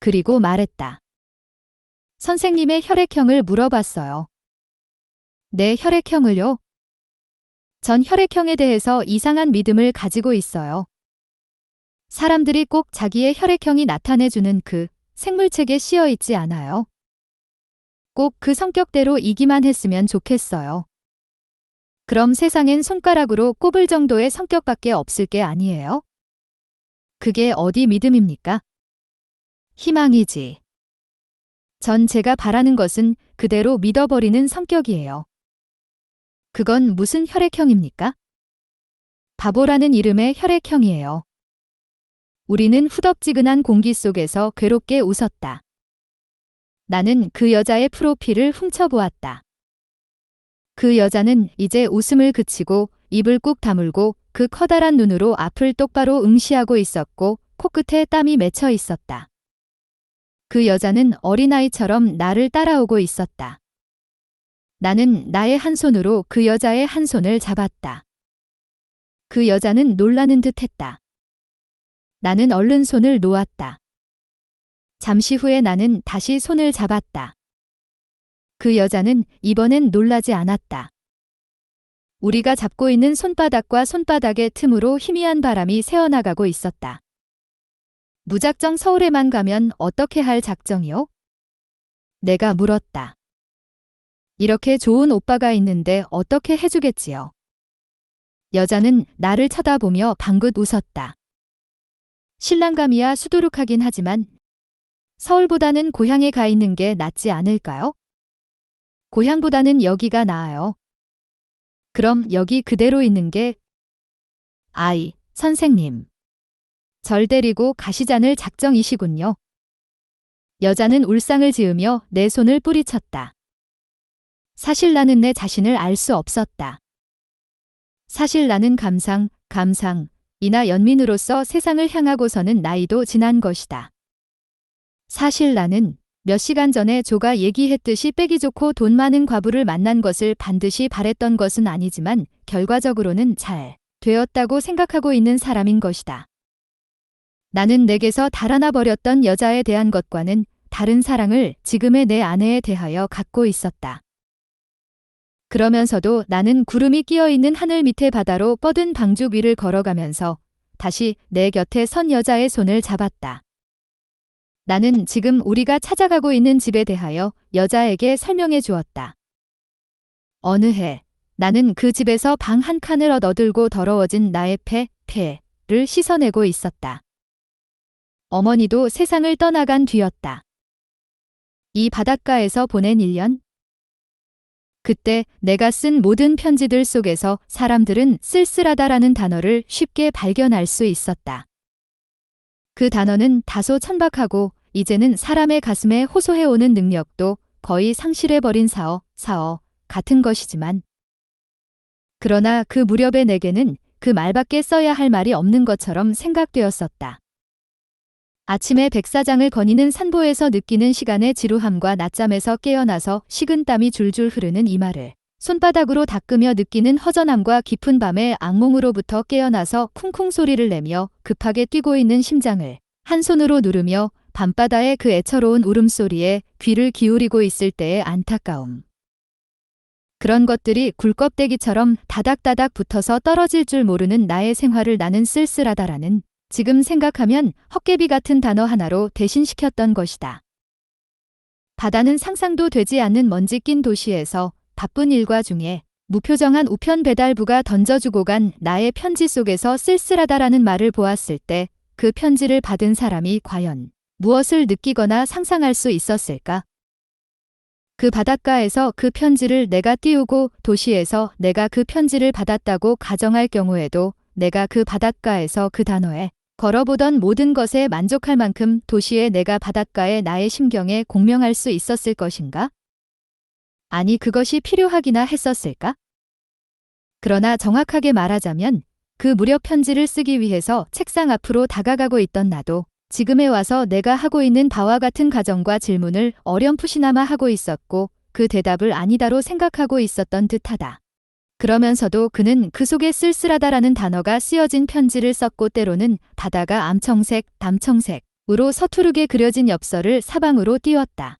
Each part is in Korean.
그리고 말했다. 선생님의 혈액형을 물어봤어요. 내 혈액형을요? 전 혈액형에 대해서 이상한 믿음을 가지고 있어요. 사람들이 꼭 자기의 혈액형이 나타내주는 그 생물책에 씌어 있지 않아요. 꼭 그 성격대로 이기만 했으면 좋겠어요. 그럼 세상엔 손가락으로 꼽을 정도의 성격밖에 없을 게 아니에요? 그게 어디 믿음입니까? 희망이지. 전 제가 바라는 것은 그대로 믿어버리는 성격이에요. 그건 무슨 혈액형입니까? 바보라는 이름의 혈액형이에요. 우리는 후덥지근한 공기 속에서 괴롭게 웃었다. 나는 그 여자의 프로필을 훔쳐보았다. 그 여자는 이제 웃음을 그치고 입을 꾹 다물고 그 커다란 눈으로 앞을 똑바로 응시하고 있었고 코끝에 땀이 맺혀 있었다. 그 여자는 어린아이처럼 나를 따라오고 있었다. 나는 나의 한 손으로 그 여자의 한 손을 잡았다. 그 여자는 놀라는 듯 했다. 나는 얼른 손을 놓았다. 잠시 후에 나는 다시 손을 잡았다. 그 여자는 이번엔 놀라지 않았다. 우리가 잡고 있는 손바닥과 손바닥의 틈으로 희미한 바람이 새어나가고 있었다. 무작정 서울에만 가면 어떻게 할 작정이요? 내가 물었다. 이렇게 좋은 오빠가 있는데 어떻게 해주겠지요? 여자는 나를 쳐다보며 방긋 웃었다. 신랑감이야 수두룩하긴 하지만 서울보다는 고향에 가 있는 게 낫지 않을까요? 고향보다는 여기가 나아요. 그럼 여기 그대로 있는 게 아이, 선생님. 절 데리고 가시자는 작정이시군요. 여자는 울상을 지으며 내 손을 뿌리쳤다. 사실 나는 내 자신을 알 수 없었다. 사실 나는 감상, 감상, 이나 연민으로서 세상을 향하고서는 나이도 지난 것이다. 사실 나는 몇 시간 전에 조가 얘기했듯이 빼기 좋고 돈 많은 과부를 만난 것을 반드시 바랬던 것은 아니지만 결과적으로는 잘 되었다고 생각하고 있는 사람인 것이다. 나는 내게서 달아나 버렸던 여자에 대한 것과는 다른 사랑을 지금의 내 아내에 대하여 갖고 있었다. 그러면서도 나는 구름이 끼어 있는 하늘 밑에 바다로 뻗은 방죽 위를 걸어가면서 다시 내 곁에 선 여자의 손을 잡았다. 나는 지금 우리가 찾아가고 있는 집에 대하여 여자에게 설명해 주었다. 어느 해 나는 그 집에서 방 한 칸을 얻어들고 더러워진 나의 폐, 폐를 씻어내고 있었다. 어머니도 세상을 떠나간 뒤였다. 이 바닷가에서 보낸 1년? 그때 내가 쓴 모든 편지들 속에서 사람들은 쓸쓸하다라는 단어를 쉽게 발견할 수 있었다. 그 단어는 다소 천박하고 이제는 사람의 가슴에 호소해오는 능력도 거의 상실해버린 사어, 사어 같은 것이지만 그러나 그 무렵의 내게는 그 말밖에 써야 할 말이 없는 것처럼 생각되었었다. 아침에 백사장을 거니는 산보에서 느끼는 시간의 지루함과 낮잠에서 깨어나서 식은 땀이 줄줄 흐르는 이마를 손바닥으로 닦으며 느끼는 허전함과 깊은 밤에 악몽으로부터 깨어나서 쿵쿵 소리를 내며 급하게 뛰고 있는 심장을 한 손으로 누르며 밤바다의 그 애처로운 울음소리에 귀를 기울이고 있을 때의 안타까움. 그런 것들이 굴껍데기처럼 다닥다닥 붙어서 떨어질 줄 모르는 나의 생활을 나는 쓸쓸하다라는 지금 생각하면 헛개비 같은 단어 하나로 대신시켰던 것이다. 바다는 상상도 되지 않는 먼지 낀 도시에서 바쁜 일과 중에 무표정한 우편 배달부가 던져주고 간 나의 편지 속에서 쓸쓸하다라는 말을 보았을 때 그 편지를 받은 사람이 과연 무엇을 느끼거나 상상할 수 있었을까? 그 바닷가에서 그 편지를 내가 띄우고 도시에서 내가 그 편지를 받았다고 가정할 경우에도 내가 그 바닷가에서 그 단어에 걸어보던 모든 것에 만족할 만큼 도시에 내가 바닷가에 나의 심경에 공명할 수 있었을 것인가? 아니 그것이 필요하기나 했었을까? 그러나 정확하게 말하자면 그 무렵 편지를 쓰기 위해서 책상 앞으로 다가가고 있던 나도 지금에 와서 내가 하고 있는 바와 같은 가정과 질문을 어렴풋이나마 하고 있었고 그 대답을 아니다로 생각하고 있었던 듯하다. 그러면서도 그는 그 속에 쓸쓸하다라는 단어가 쓰여진 편지를 썼고 때로는 바다가 암청색, 담청색, 으로 서투르게 그려진 엽서를 사방으로 띄웠다.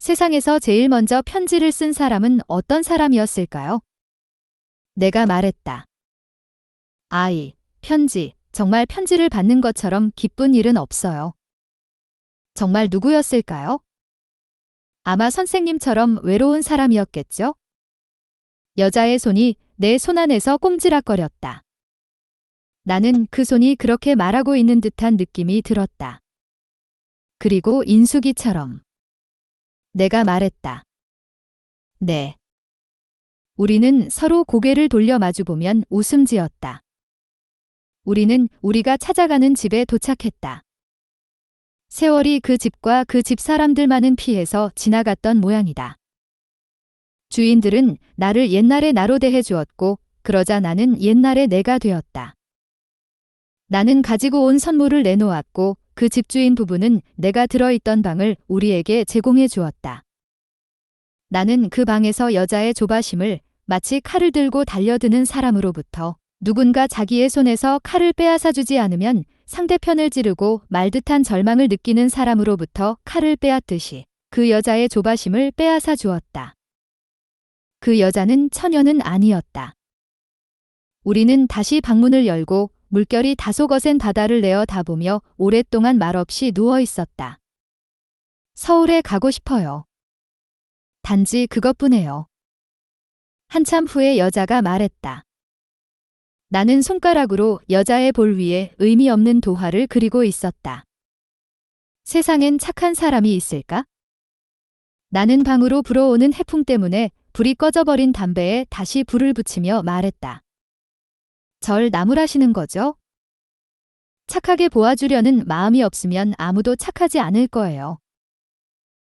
세상에서 제일 먼저 편지를 쓴 사람은 어떤 사람이었을까요? 내가 말했다. 아이, 편지, 정말 편지를 받는 것처럼 기쁜 일은 없어요. 정말 누구였을까요? 아마 선생님처럼 외로운 사람이었겠죠? 여자의 손이 내 손 안에서 꼼지락거렸다. 나는 그 손이 그렇게 말하고 있는 듯한 느낌이 들었다. 그리고 인숙이처럼. 내가 말했다. 네. 우리는 서로 고개를 돌려 마주보면 웃음 지었다. 우리는 우리가 찾아가는 집에 도착했다. 세월이 그 집과 그 집 사람들만은 피해서 지나갔던 모양이다. 주인들은 나를 옛날의 나로 대해 주었고, 그러자 나는 옛날의 내가 되었다. 나는 가지고 온 선물을 내놓았고, 그 집주인 부부는 내가 들어있던 방을 우리에게 제공해 주었다. 나는 그 방에서 여자의 조바심을 마치 칼을 들고 달려드는 사람으로부터 누군가 자기의 손에서 칼을 빼앗아 주지 않으면 상대편을 찌르고 말듯한 절망을 느끼는 사람으로부터 칼을 빼앗듯이 그 여자의 조바심을 빼앗아 주었다. 그 여자는 처녀는 아니었다. 우리는 다시 방문을 열고 물결이 다소 거센 바다를 내어 다보며 오랫동안 말없이 누워 있었다. 서울에 가고 싶어요. 단지 그것뿐이에요. 한참 후에 여자가 말했다. 나는 손가락으로 여자의 볼 위에 의미 없는 도화를 그리고 있었다. 세상엔 착한 사람이 있을까? 나는 방으로 불어오는 해풍 때문에 불이 꺼져버린 담배에 다시 불을 붙이며 말했다. 절 나무라시는 거죠? 착하게 보아주려는 마음이 없으면 아무도 착하지 않을 거예요.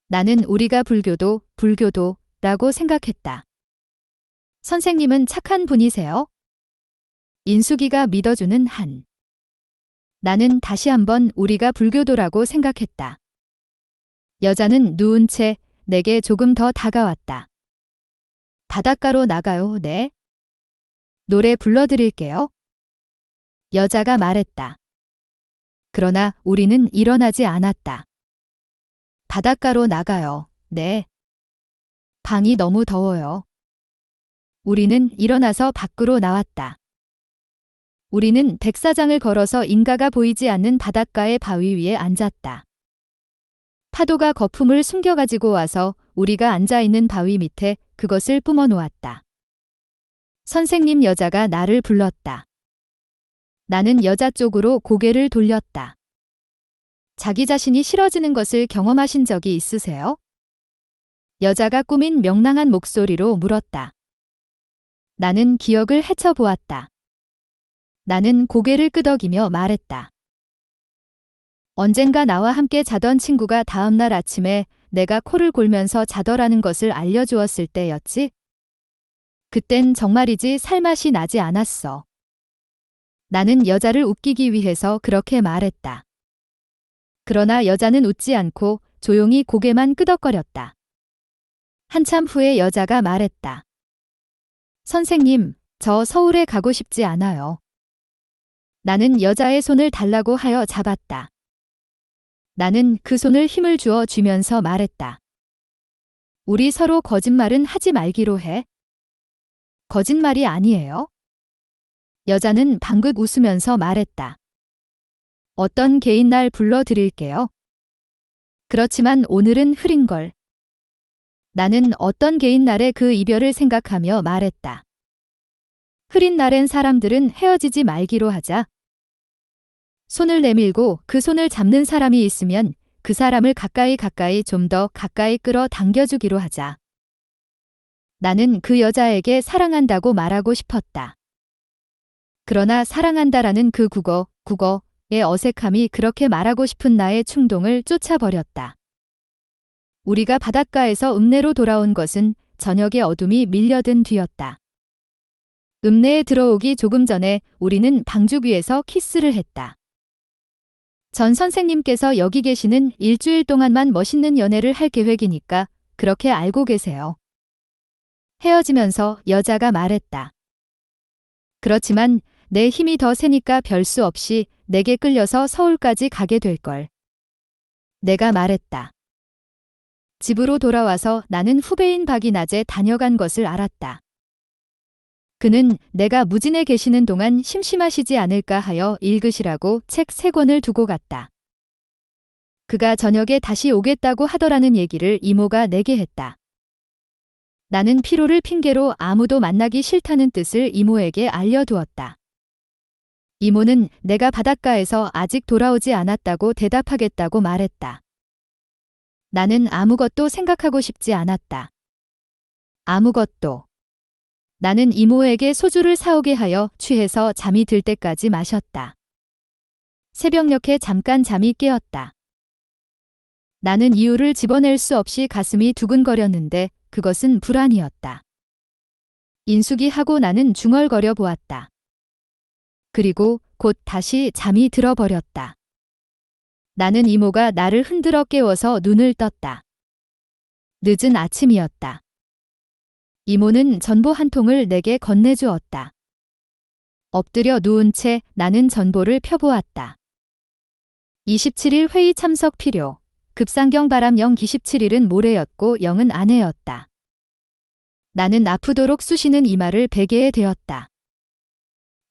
나는 우리가 불교도, 불교도, 라고 생각했다. 선생님은 착한 분이세요? 인숙이가 믿어주는 한. 나는 다시 한번 우리가 불교도라고 생각했다. 여자는 누운 채 내게 조금 더 다가왔다. 바닷가로 나가요, 네. 노래 불러드릴게요. 여자가 말했다. 그러나 우리는 일어나지 않았다. 바닷가로 나가요, 네. 방이 너무 더워요. 우리는 일어나서 밖으로 나왔다. 우리는 백사장을 걸어서 인가가 보이지 않는 바닷가의 바위 위에 앉았다. 파도가 거품을 숨겨가지고 와서 우리가 앉아있는 바위 밑에 그것을 뿜어 놓았다. 선생님 여자가 나를 불렀다. 나는 여자 쪽으로 고개를 돌렸다. 자기 자신이 싫어지는 것을 경험하신 적이 있으세요? 여자가 꾸민 명랑한 목소리로 물었다. 나는 기억을 헤쳐보았다. 나는 고개를 끄덕이며 말했다. 언젠가 나와 함께 자던 친구가 다음날 아침에 내가 코를 골면서 자더라는 것을 알려주었을 때였지? 그땐 정말이지 살맛이 나지 않았어. 나는 여자를 웃기기 위해서 그렇게 말했다. 그러나 여자는 웃지 않고 조용히 고개만 끄덕거렸다. 한참 후에 여자가 말했다. 선생님, 저 서울에 가고 싶지 않아요. 나는 여자의 손을 달라고 하여 잡았다. 나는 그 손을 힘을 주어 쥐면서 말했다. 우리 서로 거짓말은 하지 말기로 해. 거짓말이 아니에요. 여자는 방긋 웃으면서 말했다. 어떤 개인 날 불러드릴게요. 그렇지만 오늘은 흐린 걸. 나는 어떤 개인 날의 그 이별을 생각하며 말했다. 흐린 날엔 사람들은 헤어지지 말기로 하자. 손을 내밀고 그 손을 잡는 사람이 있으면 그 사람을 가까이 가까이 좀 더 가까이 끌어 당겨주기로 하자. 나는 그 여자에게 사랑한다고 말하고 싶었다. 그러나 사랑한다라는 그 국어, 국어의 어색함이 그렇게 말하고 싶은 나의 충동을 쫓아버렸다. 우리가 바닷가에서 읍내로 돌아온 것은 저녁의 어둠이 밀려든 뒤였다. 읍내에 들어오기 조금 전에 우리는 방죽 위에서 키스를 했다. 전 선생님께서 여기 계시는 일주일 동안만 멋있는 연애를 할 계획이니까 그렇게 알고 계세요. 헤어지면서 여자가 말했다. 그렇지만 내 힘이 더 세니까 별 수 없이 내게 끌려서 서울까지 가게 될걸. 내가 말했다. 집으로 돌아와서 나는 후배인 박이 낮에 다녀간 것을 알았다. 그는 내가 무진에 계시는 동안 심심하시지 않을까 하여 읽으시라고 책 세 권을 두고 갔다. 그가 저녁에 다시 오겠다고 하더라는 얘기를 이모가 내게 했다. 나는 피로를 핑계로 아무도 만나기 싫다는 뜻을 이모에게 알려두었다. 이모는 내가 바닷가에서 아직 돌아오지 않았다고 대답하겠다고 말했다. 나는 아무것도 생각하고 싶지 않았다. 아무것도. 나는 이모에게 소주를 사오게 하여 취해서 잠이 들 때까지 마셨다. 새벽녘에 잠깐 잠이 깨었다. 나는 이유를 집어낼 수 없이 가슴이 두근거렸는데 그것은 불안이었다. 인숙이 하고 나는 중얼거려 보았다. 그리고 곧 다시 잠이 들어버렸다. 나는 이모가 나를 흔들어 깨워서 눈을 떴다. 늦은 아침이었다. 이모는 전보 한 통을 내게 건네주었다. 엎드려 누운 채 나는 전보를 펴보았다. 27일 회의 참석 필요. 급상경 바람 0 27일은 모레였고 0은 아내였다. 나는 아프도록 쑤시는 이마를 베개에 대었다.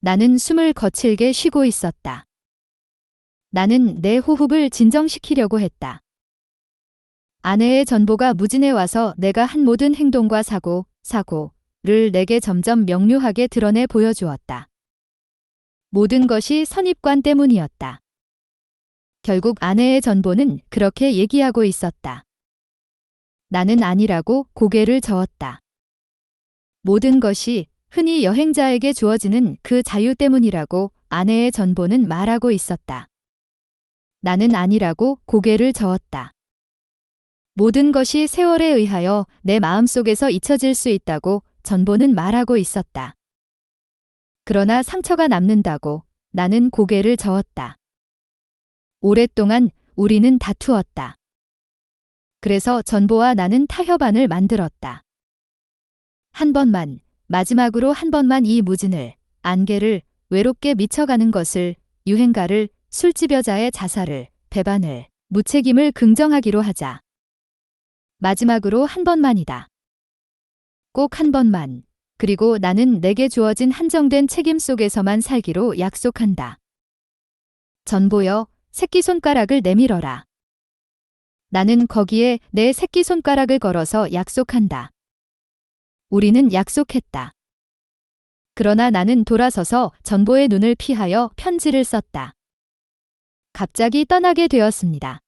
나는 숨을 거칠게 쉬고 있었다. 나는 내 호흡을 진정시키려고 했다. 아내의 전보가 무진에 와서 내가 한 모든 행동과 사고, 사고를 내게 점점 명료하게 드러내 보여주었다. 모든 것이 선입관 때문이었다. 결국 아내의 전보는 그렇게 얘기하고 있었다. 나는 아니라고 고개를 저었다. 모든 것이 흔히 여행자에게 주어지는 그 자유 때문이라고 아내의 전보는 말하고 있었다. 나는 아니라고 고개를 저었다. 모든 것이 세월에 의하여 내 마음속에서 잊혀질 수 있다고 전보는 말하고 있었다. 그러나 상처가 남는다고 나는 고개를 저었다. 오랫동안 우리는 다투었다. 그래서 전보와 나는 타협안을 만들었다. 한 번만, 마지막으로 한 번만 이 무진을, 안개를, 외롭게 미쳐가는 것을, 유행가를, 술집 여자의 자살을, 배반을, 무책임을 긍정하기로 하자. 마지막으로 한 번만이다. 꼭 한 번만. 그리고 나는 내게 주어진 한정된 책임 속에서만 살기로 약속한다. 전보여, 새끼손가락을 내밀어라. 나는 거기에 내 새끼손가락을 걸어서 약속한다. 우리는 약속했다. 그러나 나는 돌아서서 전보의 눈을 피하여 편지를 썼다. 갑자기 떠나게 되었습니다.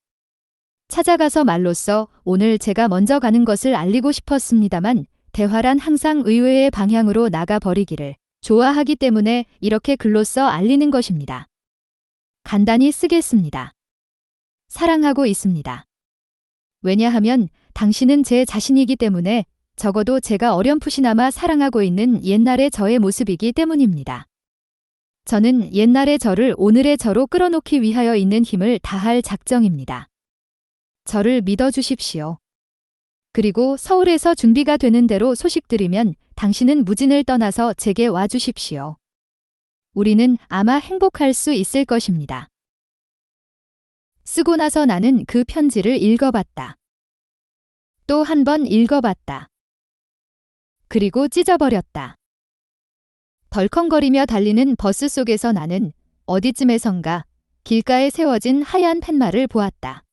찾아가서 말로써 오늘 제가 먼저 가는 것을 알리고 싶었습니다만 대화란 항상 의외의 방향으로 나가 버리기를 좋아하기 때문에 이렇게 글로써 알리는 것입니다. 간단히 쓰겠습니다. 사랑하고 있습니다. 왜냐하면 당신은 제 자신이기 때문에 적어도 제가 어렴풋이나마 사랑하고 있는 옛날의 저의 모습이기 때문입니다. 저는 옛날의 저를 오늘의 저로 끌어놓기 위하여 있는 힘을 다할 작정입니다. 저를 믿어주십시오. 그리고 서울에서 준비가 되는 대로 소식 들으면 당신은 무진을 떠나서 제게 와주십시오. 우리는 아마 행복할 수 있을 것입니다. 쓰고 나서 나는 그 편지를 읽어봤다. 또 한 번 읽어봤다. 그리고 찢어버렸다. 덜컹거리며 달리는 버스 속에서 나는 어디쯤에선가 길가에 세워진 하얀 팻말을 보았다.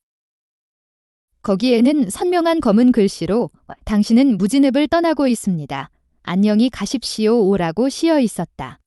거기에는 선명한 검은 글씨로 당신은 무진읍을 떠나고 있습니다. 안녕히 가십시오 오라고 씌어 있었다.